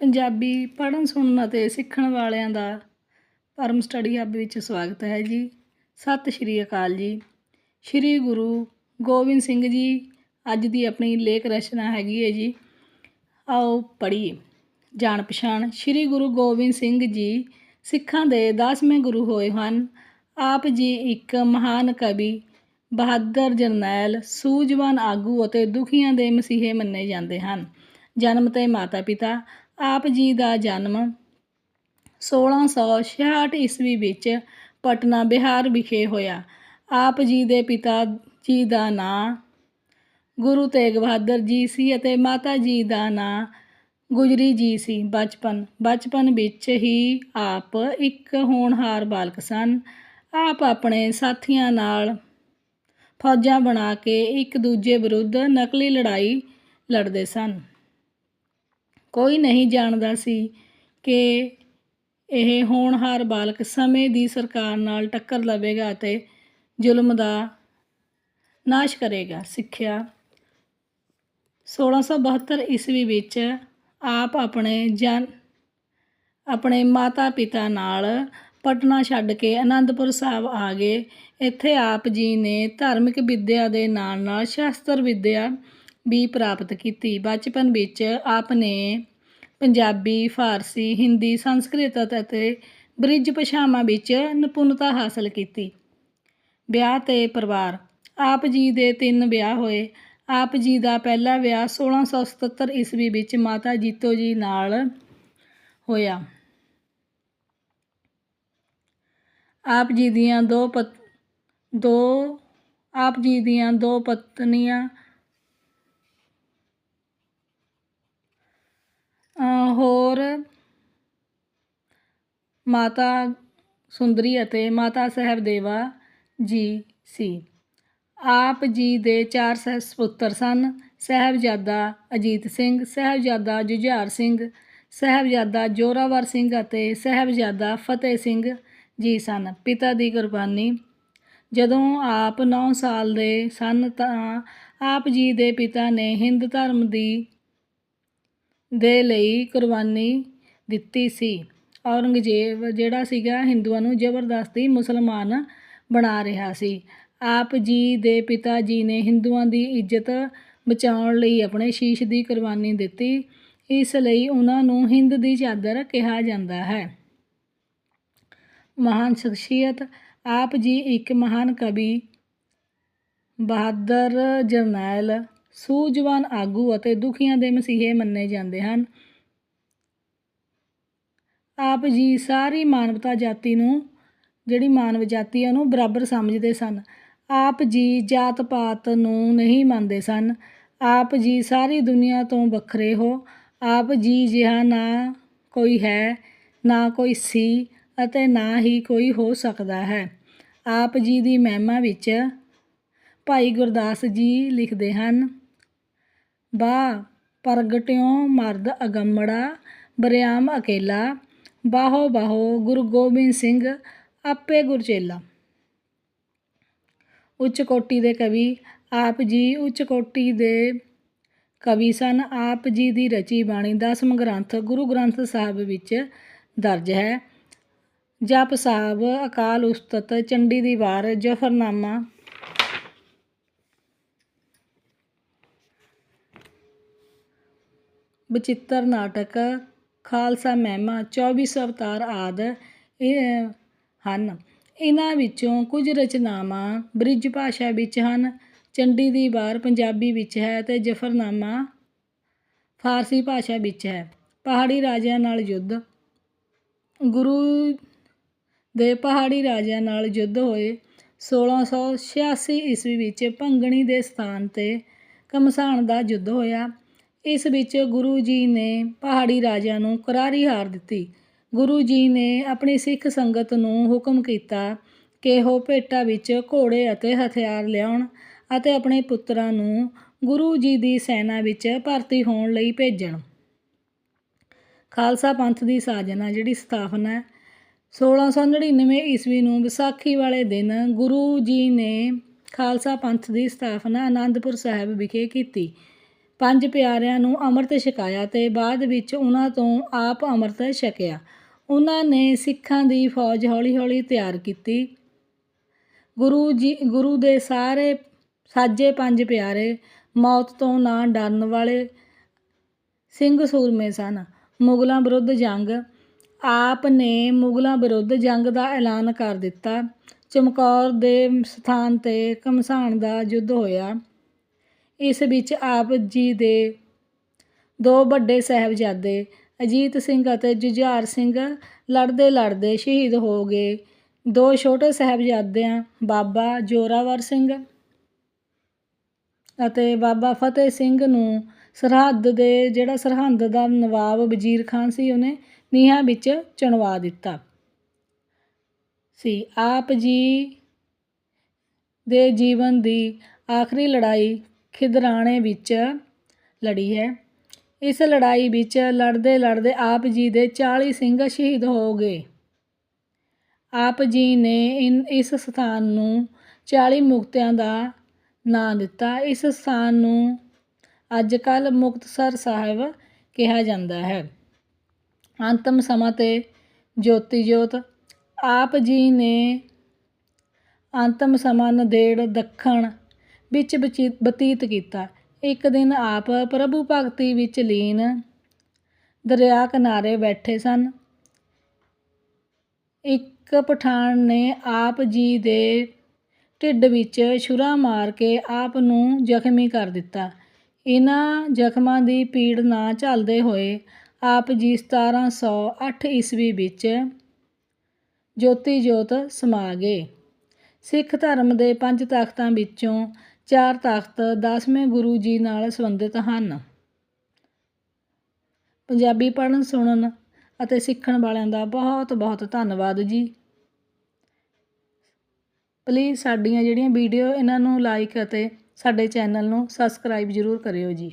ਪੰਜਾਬੀ ਪੜ੍ਹਨ, ਸੁਣਨ ਅਤੇ ਸਿੱਖਣ ਵਾਲਿਆਂ ਦਾ ਪਰਮ ਸਟੱਡੀ ਹੱਬ ਵਿੱਚ ਸਵਾਗਤ ਹੈ ਜੀ। ਸਤਿ ਸ਼੍ਰੀ ਅਕਾਲ ਜੀ। ਸ਼੍ਰੀ ਗੁਰੂ ਗੋਬਿੰਦ ਸਿੰਘ ਜੀ, ਅੱਜ ਦੀ ਆਪਣੀ ਲੇਖ ਰਚਨਾ ਹੈਗੀ ਹੈ ਜੀ। ਆਓ ਪੜ੍ਹੀਏ। ਜਾਣ ਪਛਾਣ, ਸ਼੍ਰੀ ਗੁਰੂ ਗੋਬਿੰਦ ਸਿੰਘ ਜੀ ਸਿੱਖਾਂ ਦੇ 10ਵੇਂ ਗੁਰੂ ਹੋਏ ਹਨ। ਆਪ ਜੀ ਇੱਕ ਮਹਾਨ ਕਵੀ, ਬਹਾਦਰ ਜਰਨੈਲ, ਸੂਝਵਾਨ ਆਗੂ ਅਤੇ ਦੁਖੀਆਂ ਦੇ ਮਸੀਹੇ ਮੰਨੇ ਜਾਂਦੇ ਹਨ। ਜਨਮ ਤੇ ਮਾਤਾ ਪਿਤਾ ਆਪ ਜੀ ਦਾ ਜਨਮ 1666 ਈਸਵੀ ਵਿੱਚ ਪਟਨਾ, ਬਿਹਾਰ ਵਿਖੇ ਹੋਇਆ। ਆਪ ਜੀ ਦੇ ਪਿਤਾ ਜੀ ਦਾ ਨਾਂ ਗੁਰੂ ਤੇਗ ਬਹਾਦਰ ਜੀ ਸੀ ਅਤੇ ਮਾਤਾ ਜੀ ਦਾ ਨਾਂ ਗੁਜਰੀ ਜੀ ਸੀ। ਬਚਪਨ ਬਚਪਨ ਵਿੱਚ ਹੀ ਆਪ ਇੱਕ ਹੋਣਹਾਰ ਬਾਲਕ ਸਨ। ਆਪ ਆਪਣੇ ਸਾਥੀਆਂ ਨਾਲ ਫੌਜਾਂ ਬਣਾ ਕੇ ਇੱਕ ਦੂਜੇ ਵਿਰੁੱਧ ਨਕਲੀ ਲੜਾਈ ਲੜਦੇ ਸਨ। ਕੋਈ ਨਹੀਂ ਜਾਣਦਾ ਸੀ ਕਿ ਇਹ ਹੋਣਹਾਰ ਬਾਲਕ ਸਮੇਂ ਦੀ ਸਰਕਾਰ ਨਾਲ ਟੱਕਰ ਲਵੇਗਾ ਅਤੇ ਜ਼ੁਲਮ ਦਾ ਨਾਸ਼ ਕਰੇਗਾ। ਸਿੱਖਿਆ 1672 ਈਸਵੀ ਵਿੱਚ ਆਪ ਆਪਣੇ ਜਨ ਆਪਣੇ ਮਾਤਾ ਪਿਤਾ ਨਾਲ ਪਟਨਾ ਛੱਡ ਕੇ ਅਨੰਦਪੁਰ ਸਾਹਿਬ ਆ ਗਏ। ਇੱਥੇ ਆਪ ਜੀ ਨੇ ਧਾਰਮਿਕ ਵਿੱਦਿਆ ਦੇ ਨਾਲ ਨਾਲ ਸ਼ਾਸਤਰ ਵਿੱਦਿਆ ਵੀ ਪ੍ਰਾਪਤ ਕੀਤੀ। ਬਚਪਨ ਵਿੱਚ ਆਪ ਨੇ ਪੰਜਾਬੀ, ਫਾਰਸੀ, ਹਿੰਦੀ, ਸੰਸਕ੍ਰਿਤ ਅਤੇ ਬ੍ਰਿਜ ਭਾਸ਼ਾਵਾਂ ਵਿੱਚ ਨਿਪੁੰਨਤਾ ਹਾਸਲ ਕੀਤੀ। ਵਿਆਹ ਤੇ ਪਰਿਵਾਰ। ਆਪ ਜੀ ਦੇ ਤਿੰਨ ਵਿਆਹ ਹੋਏ। ਆਪ ਜੀ ਦਾ ਪਹਿਲਾ ਵਿਆਹ 1677 ਈਸਵੀ ਵਿੱਚ ਮਾਤਾ ਜੀਤੋ ਜੀ ਨਾਲ ਹੋਇਆ। ਆਪ ਜੀ ਦੀਆਂ ਦੋ ਪਤ, ਦੋ, ਆਪ ਜੀ ਦੀਆਂ ਦੋ ਪਤਨੀਆਂ ਅ, ਹੋਰ ਮਾਤਾ ਸੁੰਦਰੀ ਅਤੇ ਮਾਤਾ ਸਾਹਿਬਦੇਵਾ ਜੀ ਸੀ। ਆਪ ਜੀ ਦੇ ਚਾਰ ਸਹਿ ਸਪੁੱਤਰ ਸਨ। ਸਾਹਿਬਜ਼ਾਦਾ ਅਜੀਤ ਸਿੰਘ ਸਾਹਿਬਜ਼ਾਦਾ ਜੁਝਾਰ ਸਿੰਘ ਸਾਹਿਬਜ਼ਾਦਾ ਜੋਰਾਵਰ ਸਿੰਘ ਅਤੇ ਸਾਹਿਬਜ਼ਾਦਾ ਫਤਿਹ ਸਿੰਘ ਜੀ ਸਨ। ਪਿਤਾ ਦੀ ਕੁਰਬਾਨੀ। ਜਦੋਂ ਆਪ 9 ਸਾਲ ਦੇ ਸਨ ਤਾਂ ਆਪ ਜੀ ਦੇ ਪਿਤਾ ਨੇ ਹਿੰਦ ਧਰਮ ਦੀ ਦੇ ਲਈ ਕੁਰਬਾਨੀ ਦਿੱਤੀ ਸੀ। ਔਰੰਗਜ਼ੇਬ ਜਿਹੜਾ ਸੀਗਾ ਹਿੰਦੂਆਂ ਨੂੰ ਜ਼ਬਰਦਸਤੀ ਮੁਸਲਮਾਨ ਬਣਾ ਰਿਹਾ ਸੀ। ਆਪ ਜੀ ਦੇ ਪਿਤਾ ਜੀ ਨੇ ਹਿੰਦੂਆਂ ਦੀ ਇੱਜ਼ਤ ਬਚਾਉਣ ਲਈ ਆਪਣੇ ਸ਼ੀਸ਼ ਦੀ ਕੁਰਬਾਨੀ ਦਿੱਤੀ। ਇਸ ਲਈ ਉਹਨਾਂ ਨੂੰ ਹਿੰਦ ਦੀ ਚਾਦਰ ਕਿਹਾ ਜਾਂਦਾ ਹੈ। ਮਹਾਨ ਸ਼ਖਸੀਅਤ, ਆਪ ਜੀ ਇੱਕ ਮਹਾਨ ਕਵੀ, ਬਹਾਦਰ ਜਰਨੈਲ ਸੂਝਵਾਨ ਆਗੂ ਅਤੇ ਦੁਖੀਆਂ ਦੇ ਮਸੀਹੇ ਮੰਨੇ ਜਾਂਦੇ ਹਨ। ਆਪ ਜੀ ਸਾਰੀ ਮਾਨਵਤਾ ਜਾਤੀ ਨੂੰ, ਜਿਹੜੀ ਮਾਨਵ ਜਾਤੀ ਹੈ ਉਹਨੂੰ ਬਰਾਬਰ ਸਮਝਦੇ ਸਨ। ਆਪ ਜੀ ਜਾਤ ਪਾਤ ਨੂੰ ਨਹੀਂ ਮੰਨਦੇ ਸਨ। ਆਪ ਜੀ ਸਾਰੀ ਦੁਨੀਆ ਤੋਂ ਵੱਖਰੇ ਹੋ। ਆਪ ਜੀ ਜਿਹਾ ਨਾ ਕੋਈ ਹੈ, ਨਾ ਕੋਈ ਸੀ ਅਤੇ ਨਾ ਹੀ ਕੋਈ ਹੋ ਸਕਦਾ ਹੈ। ਆਪ ਜੀ ਦੀ ਮਹਿਮਾ ਵਿੱਚ ਭਾਈ ਗੁਰਦਾਸ ਜੀ ਲਿਖਦੇ ਹਨ ਬਾ ਪ੍ਰਗਟਿਓ ਮਰਦ ਅਗੰਮੜਾ, ਬਰਿਆਮ ਅਕੇਲਾ। ਬਾਹੋ ਬਾਹੋ, ਗੁਰੂ ਗੋਬਿੰਦ ਸਿੰਘ, ਆਪੇ ਗੁਰਚੇਲਾ ਉੱਚ ਕੋਟੀ ਦੇ ਕਵੀ, ਆਪ ਜੀ ਉੱਚ ਕੋਟੀ ਦੇ ਕਵੀ ਸਨ। ਆਪ ਜੀ ਦੀ ਰਚੀ ਬਾਣੀ ਦਸਮ ਗ੍ਰੰਥ, ਗੁਰੂ ਗ੍ਰੰਥ ਸਾਹਿਬ ਵਿੱਚ ਦਰਜ ਹੈ। ਜਪ ਸਾਹਿਬ ਅਕਾਲ ਉਸਤਤ, ਚੰਡੀ ਦੀ ਵਾਰ ਜਫਰਨਾਮਾ ਬਚਿੱਤਰ ਨਾਟਕ, ਖਾਲਸਾ ਮਹਿਮਾ 24 ਅਵਤਾਰ ਆਦਿ, ਇਹ ਹਨ। ਇਹਨਾਂ ਵਿੱਚੋਂ ਕੁਝ ਰਚਨਾਵਾਂ ਬ੍ਰਿਜ ਭਾਸ਼ਾ ਵਿੱਚ ਹਨ, ਚੰਡੀ ਦੀ ਵਾਰ ਪੰਜਾਬੀ ਵਿੱਚ ਹੈ ਅਤੇ ਜਫਰਨਾਮਾ ਫਾਰਸੀ ਭਾਸ਼ਾ ਵਿੱਚ ਹੈ। ਪਹਾੜੀ ਰਾਜਿਆਂ ਨਾਲ ਯੁੱਧ। ਗੁਰੂ ਦੇ ਪਹਾੜੀ ਰਾਜਿਆਂ ਨਾਲ ਯੁੱਧ ਹੋਏ 1686 ਈਸਵੀ ਵਿੱਚ ਭੰਗਣੀ ਦੇ ਸਥਾਨ ਤੇ ਕਮਸਾਨ ਦਾ ਯੁੱਧ ਹੋਇਆ। ਇਸ ਵਿੱਚ ਗੁਰੂ ਜੀ ਨੇ ਪਹਾੜੀ ਰਾਜਿਆਂ ਨੂੰ ਕਰਾਰੀ ਹਾਰ ਦਿੱਤੀ। ਗੁਰੂ ਜੀ ਨੇ ਆਪਣੀ ਸਿੱਖ ਸੰਗਤ ਨੂੰ ਹੁਕਮ ਕੀਤਾ ਕਿ ਉਹ ਭੇਟਾ ਵਿੱਚ ਘੋੜੇ ਅਤੇ ਹਥਿਆਰ ਲਿਆਉਣ ਅਤੇ ਆਪਣੇ ਪੁੱਤਰਾਂ ਨੂੰ ਗੁਰੂ ਜੀ ਦੀ ਸੈਨਾ ਵਿੱਚ ਭਰਤੀ ਹੋਣ ਲਈ ਭੇਜਣ। ਖਾਲਸਾ ਪੰਥ ਦੀ ਸਾਜਨਾ ਜਿਹੜੀ ਸਥਾਪਨਾ 1699 ਈਸਵੀ ਨੂੰ ਵਿਸਾਖੀ ਵਾਲੇ ਦਿਨ ਗੁਰੂ ਜੀ ਨੇ ਖਾਲਸਾ ਪੰਥ ਦੀ ਸਥਾਪਨਾ ਆਨੰਦਪੁਰ ਸਾਹਿਬ ਵਿਖੇ ਕੀਤੀ। ਪੰਜ ਪਿਆਰਿਆਂ ਨੂੰ ਅੰਮ੍ਰਿਤ ਛਕਾਇਆ ਤੇ ਬਾਅਦ ਵਿੱਚ ਉਹਨਾਂ ਤੋਂ ਆਪ ਅੰਮ੍ਰਿਤ ਛਕਿਆ। ਉਹਨਾਂ ਨੇ ਸਿੱਖਾਂ ਦੀ ਫੌਜ ਹੌਲੀ-ਹੌਲੀ ਤਿਆਰ ਕੀਤੀ। ਗੁਰੂ ਜੀ, ਗੁਰੂ ਦੇ ਸਾਰੇ ਸਾਜੇ ਪੰਜ ਪਿਆਰੇ ਮੌਤ ਤੋਂ ਨਾ ਡਰਨ ਵਾਲੇ ਸਿੰਘ ਸੂਰਮੇ ਸਨ। ਮੁਗਲਾਂ ਵਿਰੁੱਧ ਜੰਗ। ਆਪ ਨੇ ਮੁਗਲਾਂ ਵਿਰੁੱਧ ਜੰਗ ਦਾ ਐਲਾਨ ਕਰ ਦਿੱਤਾ। ਚਮਕੌਰ ਦੇ ਸਥਾਨ ਤੇ ਘਮਸਾਣ ਦਾ ਯੁੱਧ ਹੋਇਆ। ਇਸ ਵਿੱਚ ਆਪ ਜੀ ਦੇ ਦੋ ਵੱਡੇ ਸਾਹਿਬਜ਼ਾਦੇ, ਅਜੀਤ ਸਿੰਘ ਅਤੇ ਜੁਝਾਰ ਸਿੰਘ ਲੜਦੇ ਲੜਦੇ ਸ਼ਹੀਦ ਹੋ ਗਏ। ਦੋ ਛੋਟੇ ਸਾਹਿਬਜ਼ਾਦਿਆਂ, ਬਾਬਾ ਜੋਰਾਵਰ ਸਿੰਘ ਅਤੇ ਬਾਬਾ ਫਤਿਹ ਸਿੰਘ ਨੂੰ ਸਰਹੱਦ ਦੇ, ਜਿਹੜਾ ਸਰਹੰਦ ਦਾ ਨਵਾਬ ਵਜ਼ੀਰ ਖਾਨ ਸੀ, ਉਹਨੇ ਨੀਹਾਂ ਵਿੱਚ ਚਿਣਵਾ ਦਿੱਤਾ। ਸੀ ਆਪ ਜੀ ਦੇ ਜੀਵਨ ਦੀ ਆਖਰੀ ਲੜਾਈ ਖਿਦਰਾਣੇ ਵਿੱਚ ਲੜੀ ਹੈ। ਇਸ ਲੜਾਈ ਵਿੱਚ ਲੜਦੇ ਲੜਦੇ ਆਪ ਜੀ ਦੇ 40 ਸਿੰਘ ਸ਼ਹੀਦ ਹੋ ਗਏ। ਆਪ ਜੀ ਨੇ ਇਨ, ਇਸ ਸਥਾਨ ਨੂੰ 40 ਮੁਕਤਿਆਂ ਦਾ ਨਾਂ ਦਿੱਤਾ। ਇਸ ਸਥਾਨ ਨੂੰ ਅੱਜ ਕੱਲ੍ਹ ਮੁਕਤਸਰ ਸਾਹਿਬ ਕਿਹਾ ਜਾਂਦਾ ਹੈ। ਅੰਤਮ ਸਮਾਂ ਤੇ ਜੋਤੀ ਜੋਤ, ਆਪ ਜੀ ਨੇ ਅੰਤਮ ਸਮਾਂ ਨਦੇੜ ਦੱਖਣ ਵਿੱਚ ਬਚੀ- ਬਤੀਤ ਕੀਤਾ। ਇੱਕ ਦਿਨ ਆਪ ਪ੍ਰਭੂ ਭਗਤੀ ਵਿੱਚ ਲੀਨ ਦਰਿਆ ਕਿਨਾਰੇ ਬੈਠੇ ਸਨ। ਇੱਕ ਪਠਾਨ ਨੇ ਆਪ ਜੀ ਦੇ ਢਿੱਡ ਵਿੱਚ ਛੁਰਾ ਮਾਰ ਕੇ ਆਪ ਨੂੰ ਜ਼ਖਮੀ ਕਰ ਦਿੱਤਾ। ਇਹਨਾਂ ਜ਼ਖਮਾਂ ਦੀ ਪੀੜ ਨਾ ਝੱਲਦੇ ਹੋਏ ਆਪ ਜੀ 1708 ਈਸਵੀ ਵਿੱਚ ਜੋਤੀ ਜੋਤ ਸਮਾ ਗਏ। ਸਿੱਖ ਧਰਮ ਦੇ ਪੰਜ ਤਖਤਾਂ ਵਿੱਚੋਂ ਚਾਰ ਤਖਤ ਦਸਵੇਂ ਗੁਰੂ ਜੀ ਨਾਲ ਸੰਬੰਧਿਤ ਹਨ। ਪੰਜਾਬੀ ਪੜ੍ਹਨ, ਸੁਣਨ ਅਤੇ ਸਿੱਖਣ ਵਾਲਿਆਂ ਦਾ ਬਹੁਤ ਬਹੁਤ ਧੰਨਵਾਦ ਜੀ। ਪਲੀਜ਼ ਸਾਡੀਆਂ ਜਿਹੜੀਆਂ ਵੀਡੀਓ ਇਹਨਾਂ ਨੂੰ ਲਾਈਕ ਅਤੇ ਸਾਡੇ ਚੈਨਲ ਨੂੰ ਸਬਸਕ੍ਰਾਈਬ ਜ਼ਰੂਰ ਕਰਿਓ ਜੀ।